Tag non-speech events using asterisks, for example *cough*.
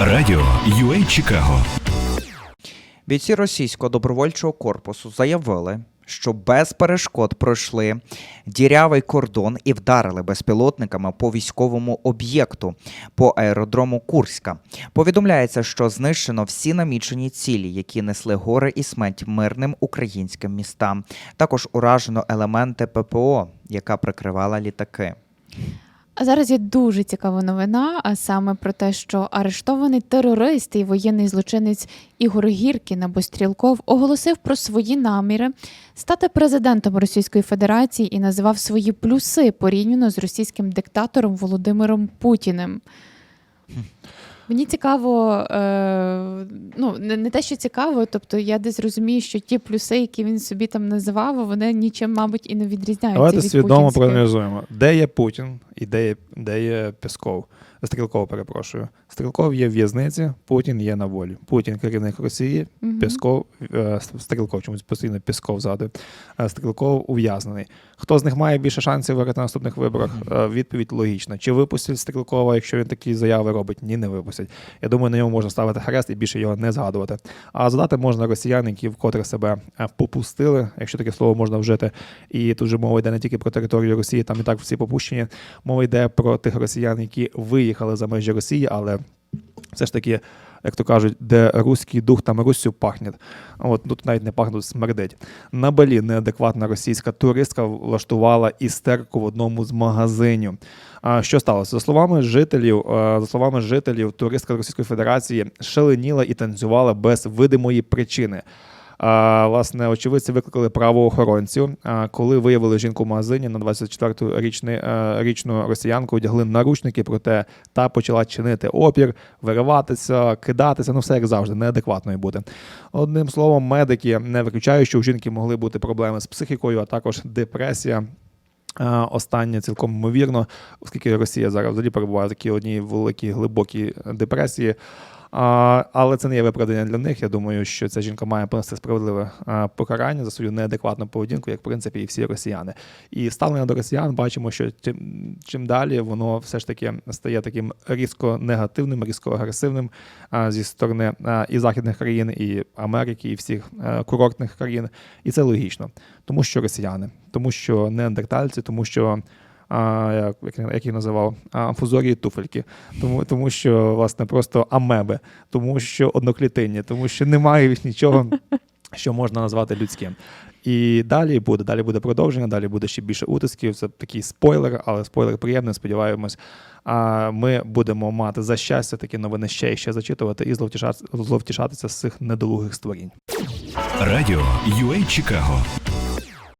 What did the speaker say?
Радіо UA Чикаго Бійці російського добровольчого корпусу заявили, що без перешкод пройшли дірявий кордон і вдарили безпілотниками по військовому об'єкту по аеродрому Курська. Повідомляється, що знищено всі намічені цілі, які несли гори і смерть мирним українським містам. Також уражено елементи ППО, яка прикривала літаки. А зараз є дуже цікава новина, а саме про те, що арештований терорист і воєнний злочинець Ігор Гіркін або Стрілков оголосив про свої наміри стати президентом Російської Федерації і назвав свої плюси порівняно з російським диктатором Володимиром Путіним. Мені цікаво, е, ну не, не те, що цікаво, тобто я десь розумію, що ті плюси, які він собі там називав, вони нічим, мабуть, і не відрізняються. Давайте від свідомо путінських. проаналізуємо, де є Путін і де є, де є Песков. Стрілков, перепрошую. Стрілков є в в'язниці, Путін є на волі. Путін керівник Росії, Мгм. Песков, е, Стрілков, чомусь постійно Песков згадує. Е, Стрілков ув'язнений. Хто з них має більше шансів виграти на наступних виборах? Е, Відповідь логічна. Чи випустять Стрілкова, якщо він такі заяви робить? Ні, не випустять. Я думаю, на ньому можна ставити хрест і більше його не згадувати. А задати можна росіян, які вкотре себе попустили, якщо таке слово можна вжити. І тут же мова йде не тільки про територію Росії, там і так всі попущені. Мова йде про тих росіян, які виїхали за межі Росії, але все ж таки, як то кажуть, де руський дух, там Руссю пахне. От тут навіть не пахнуть, смердить. На Балі неадекватна російська туристка влаштувала істерку в одному з магазинів. А що сталося? За словами жителів, е, за словами жителів, туристка Російської Федерації шаленіла і танцювала без видимої причини. Власне, очевидці викликали правоохоронців. Коли виявили жінку в магазині на 24-ту е, річну росіянку, одягли наручники, проте та почала чинити опір, вириватися, кидатися. Ну все як завжди, неадекватною бути. Одним словом, медики не виключають, що у жінки могли бути проблеми з психікою, а також депресія. Останнє цілком ймовірно, оскільки Росія зараз взагалі перебуває в такій одній великій глибокій депресії. А, але це не є виправдання для них. Я думаю, що ця жінка має понести справедливе а, покарання за свою неадекватну поведінку, як в принципі і всі росіяни. І ставлення до росіян бачимо, що чим, чим далі воно все ж таки стає таким різко негативним, різко агресивним а, зі сторони а, і західних країн, і Америки, і всіх курортних країн. І це логічно, тому що росіяни, тому що неандертальці, тому що. А, як, як, як їх називав, а, фузорії туфельки, тому, тому що власне просто амеби, тому що одноклітинні, тому що немає нічого, *laughs* що можна назвати людським. І далі буде, далі буде продовження, далі буде ще більше утисків. Це такий спойлер, але спойлер приємний, сподіваємось. А ми будемо мати за щастя такі новини ще і ще зачитувати і зловтішатися, зловтішатися з цих недолугих створінь. Радіо UA Чикаго